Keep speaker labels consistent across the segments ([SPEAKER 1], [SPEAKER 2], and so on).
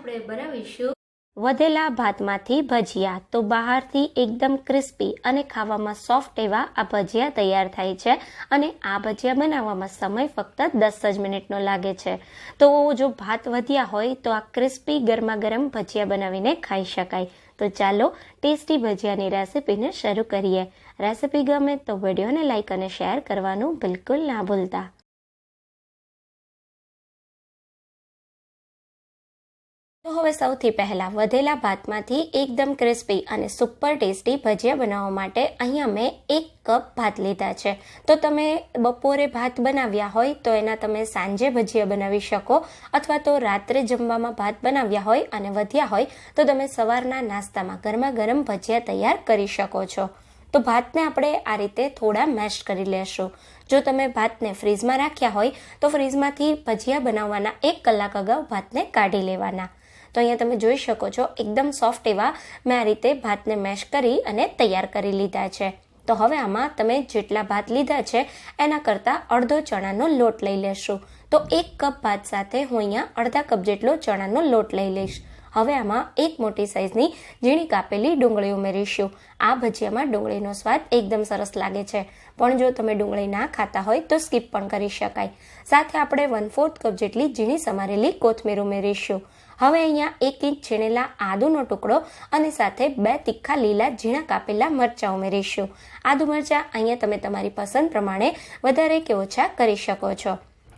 [SPEAKER 1] આપણે બનાવીશું.
[SPEAKER 2] વધેલા ભાતમાંથી ભજીયા તો બહારથી એકદમ ક્રિસ્પી અને ખાવામાં સોફ્ટ એવા આ ભજીયા તૈયાર થાય છે અને આ ભજીયા બનાવવામાં સમય ફક્ત દસ જ મિનિટનો લાગે છે. તો જો ભાત વધ્યા હોય તો આ ક્રિસ્પી ગરમા ગરમ ભજીયા બનાવીને ખાઈ શકાય. તો ચાલો ટેસ્ટી ભજીયાની રેસિપીને શરૂ કરીએ. રેસિપી ગમે તો વિડીયોને લાઇક અને શેર કરવાનું બિલકુલ ના ભૂલતા. તો હવે સૌથી પહેલાં વધેલા ભાતમાંથી એકદમ ક્રિસ્પી અને સુપર ટેસ્ટી ભજીયા બનાવવા માટે અહીંયા મેં એક કપ ભાત લીધા છે. તો તમે બપોરે ભાત બનાવ્યા હોય તો એના તમે સાંજે ભજીયા બનાવી શકો અથવા તો રાત્રે જમવામાં ભાત બનાવ્યા હોય અને વધ્યા હોય તો તમે સવારના નાસ્તામાં ગરમા ગરમ ભજીયા તૈયાર કરી શકો છો. તો ભાતને આપણે આ રીતે થોડા મેશ કરી લેશું. જો તમે ભાતને ફ્રીઝમાં રાખ્યા હોય તો ફ્રીઝમાંથી ભજીયા બનાવવાના એક કલાક અગાઉ ભાતને કાઢી લેવાના. તો અહીંયા તમે જોઈ શકો છો, એકદમ સોફ્ટ એવા મેં આ રીતે ભાતને મેશ કરી અને તૈયાર કરી લીધા છે. તો હવે આમાં તમે જેટલા ભાત લીધા છે, એના કરતાં અડધો ચણાનો લોટ લઈ લેશું. તો એક કપ ભાત સાથે હું અહીંયા અડધા કપ જેટલો ચણાનો લોટ લઈ લઈશ. હવે આમાં એક મોટી સાઇઝની ઝીણી કાપેલી ડુંગળી ઉમેરીશું. આ ભજીયામાં ડુંગળીનો સ્વાદ એકદમ સરસ લાગે છે. પણ જો તમે ડુંગળી ના ખાતા હોય તો સ્કીપ પણ કરી શકાય. સાથે આપણે વન ફોર્થ કપ જેટલી ઝીણી સમારેલી કોથમીર ઉમેરીશું. હવે અહીંયા એક ઇંચ છીણેલા આદુનો ટુકડો અને સાથે બે તીખા લીલા ઝીણા કાપેલા મરચાં ઉમેરીશું. આદુ મરચાં અહીંયા તમે તમારી પસંદ પ્રમાણે વધારે કે ઓછા કરી શકો છો.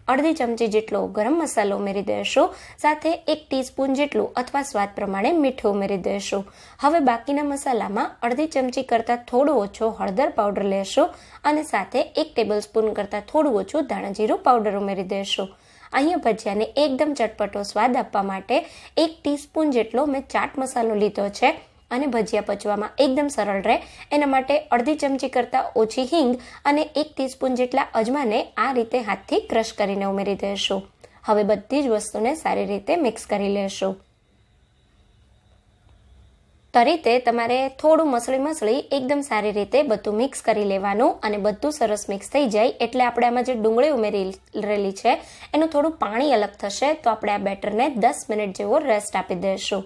[SPEAKER 2] અડધી ચમચી જેટલો ગરમ મસાલો ઉમેરી દેશો, સાથે એક ટીસ્પૂન જેટલું અથવા સ્વાદ પ્રમાણે મીઠું ઉમેરી દેશું. હવે બાકીના મસાલામાં અડધી ચમચી કરતાં થોડો ઓછો હળદર પાવડર લેશું અને સાથે એક ટેબલ સ્પૂન કરતાં થોડું ઓછું ધાણાજીરું પાવડર ઉમેરી દઈશું અહીંયા ભજીયાને એકદમ ચટપટો સ્વાદ આપવા માટે એક ટીસ્પૂન જેટલો મેં ચાટ મસાલો લીધો છે અને ભજીયા પચવામાં એકદમ સરળ રહે. એના માટે અડધી ચમચી કરતાં ઓછી હિંગ અને એક ટીસ્પૂન જેટલા અજમાને આ રીતે હાથથી ક્રશ કરીને ઉમેરી દઈશું હવે બધી જ વસ્તુને સારી રીતે મિક્સ કરી લેશું. તો રીતે તમારે થોડું મસળી મસળી એકદમ સારી રીતે બધું મિક્સ કરી લેવાનું અને બધું સરસ મિક્સ થઈ જાય એટલે આપણે આમાં જે ડુંગળી ઉમેરી રહેલી છે, એનું થોડું પાણી અલગ થશે તો આપણે આ બેટરને દસ મિનિટ જેવો રેસ્ટ આપી દઈશું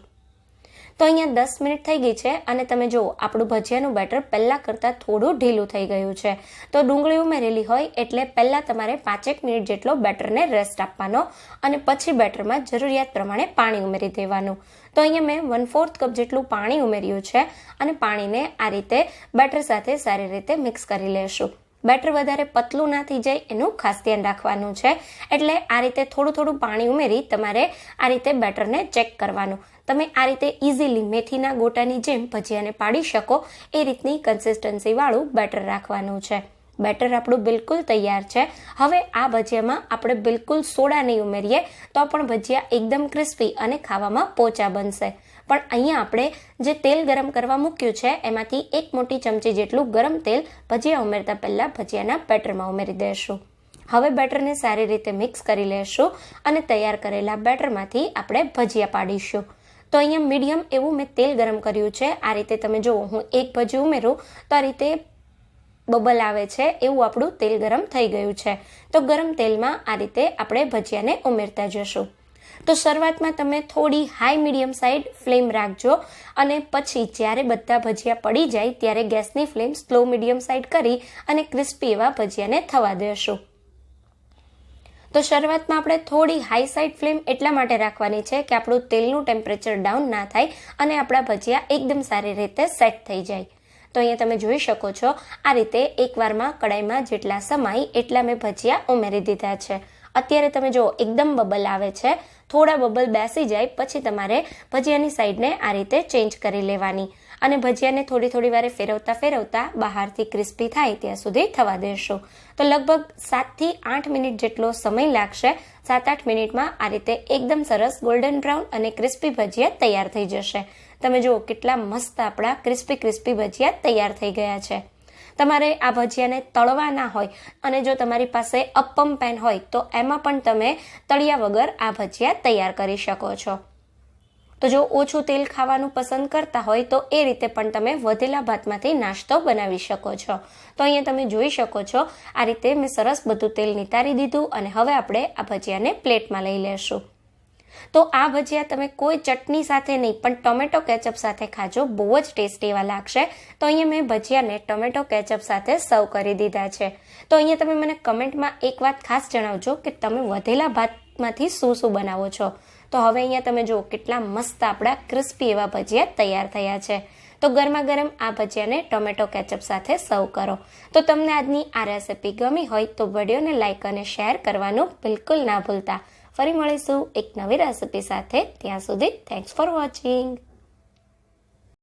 [SPEAKER 2] તો અહીંયા દસ મિનિટ થઈ ગઈ છે અને તમે જુઓ, આપણું ભજીયાનું બેટર પહેલાં કરતાં થોડું ઢીલું થઈ ગયું છે. તો ડુંગળી ઉમેરેલી હોય એટલે પહેલાં તમારે પાંચેક મિનિટ જેટલો બેટરને રેસ્ટ આપવાનો અને પછી બેટરમાં જરૂરિયાત પ્રમાણે પાણી ઉમેરી દેવાનું. તો અહીંયા મેં વન ફોર્થ કપ જેટલું પાણી ઉમેર્યું છે અને પાણીને આ રીતે બેટર સાથે સારી રીતે મિક્સ કરી લેશું. બેટર વધારે પતલું ના થઈ જાય એનું ખાસ ધ્યાન રાખવાનું છે. એટલે આ રીતે થોડું થોડું પાણી ઉમેરી તમારે આ રીતે બેટરને ચેક કરવાનું. તમે આ રીતે ઇઝીલી મેથીના ગોટાની જેમ ભજીયાને પાડી શકો. એ રીતની કન્સિસ્ટન્સીવાળું બેટર રાખવાનું છે. બેટર આપણું બિલકુલ તૈયાર છે. હવે આ ભજીયામાં આપણે બિલકુલ સોડા નહીં ઉમેરીએ તો પણ ભજીયા એકદમ ક્રિસ્પી અને ખાવામાં પોચા બનશે. પણ અહીંયા આપણે જે તેલ ગરમ કરવા મૂક્યું છે, એમાંથી એક મોટી ચમચી જેટલું ગરમ તેલ ભજીયા ઉમેરતા પહેલાં ભજીયાના બેટરમાં ઉમેરી દઈશું હવે બેટરને સારી રીતે મિક્સ કરી લેશું અને તૈયાર કરેલા બેટરમાંથી આપણે ભજીયા પાડીશું. તો અહીંયા મીડિયમ એવું મેં તેલ ગરમ કર્યું છે. આ રીતે તમે જુઓ, હું એક ભજી ઉમેરું, તો આ રીતે બબલ આવે છે, એવું આપણું તેલ ગરમ થઈ ગયું છે. તો ગરમ તેલમાં આ રીતે આપણે ભજીયાને ઉમેરતા જશું. તો શરૂઆતમાં તમે થોડી હાઈ મીડિયમ સાઈડ ફ્લેમ રાખજો અને પછી જ્યારે બધા ભજીયા પડી જાય ત્યારે ગેસની ફ્લેમ સ્લો મીડિયમ સાઈડ કરી અને ક્રિસ્પી એવા ભજીયાને થવા દેશું. તો શરૂઆતમાં આપણે થોડી હાઈ સાઈડ ફ્લેમ એટલા માટે રાખવાની છે કે આપણું તેલનું ટેમ્પરેચર ડાઉન ના થાય અને આપણા ભજીયા એકદમ સારી રીતે સેટ થઈ જાય. તો અહીંયા તમે જોઈ શકો છો આ રીતે એકવારમાં કડાઈમાં જેટલા સમાય એટલા મેં ભજીયા ઉમેરી દીધા છે. અત્યારે તમે જુઓ એકદમ બબલ આવે છે, થોડા બબલ બેસી જાય, પછી તમારે ભજીયાની સાઈડને આ રીતે ચેન્જ કરી લેવાની. અને ભજીયાને થોડી થોડી વારે ફેરવતા ફેરવતા બહારથી ક્રિસ્પી થાય ત્યાં સુધી થવા દેશો. તો લગભગ સાતથી આઠ મિનિટ જેટલો સમય લાગશે, સાત આઠ મિનિટમાં આ રીતે એકદમ સરસ ગોલ્ડન બ્રાઉન અને ક્રિસ્પી ભજીયા તૈયાર થઈ જશે. તમે જુઓ કેટલા મસ્ત આપણા ક્રિસ્પી ક્રિસ્પી ભજીયા તૈયાર થઈ ગયા છે. તમારે આ ભજીયાને તળવાના હોય અને જો તમારી પાસે અપ્પમ પેન હોય, તો એમાં પણ તમે તળિયા વગર આ ભજીયા તૈયાર કરી શકો છો. તો જો ઓછું તેલ ખાવાનું પસંદ કરતા હોય, તો એ રીતે પણ તમે વધેલા ભાતમાંથી નાસ્તો બનાવી શકો છો. તો અહીંયા તમે જોઈ શકો છો, આ રીતે મેં સરસ બધું તેલ નિતારી દીધું અને હવે આપણે આ ભજીયાને પ્લેટમાં લઈ લેશું. તો આ ભજીયા તમે કોઈ ચટણી સાથે નહીં, પણ ટોમેટો કેચઅપ સાથે ખાજો. બહુ જ ટેસ્ટી એવા લાગશે. તો અહીંયા મેં ભજીયાને ટોમેટો કેચઅપ સાથે સર્વ કરી દીધા છે. તો અહીંયા તમે મને કમેન્ટમાં એક વાત ખાસ જણાવજો કે તમે વધેલા ભાતમાંથી શું શું બનાવો છો. તો હવે અહીંયા તમે જુઓ, કેટલા મસ્ત આપણા ક્રિસ્પી એવા ભજીયા તૈયાર થયા છે. તો ગરમા ગરમ આ ભજીયાને ટોમેટો કેચઅપ સાથે સર્વ કરો. તો તમને આજની આ રેસિપી ગમી હોય તો વિડીયોને લાઇક અને શેર કરવાનું બિલકુલ ના ભૂલતા. ફરી મળીશું એક નવી રેસિપી સાથે. ત્યાં સુધી થેન્ક્સ ફોર વોચિંગ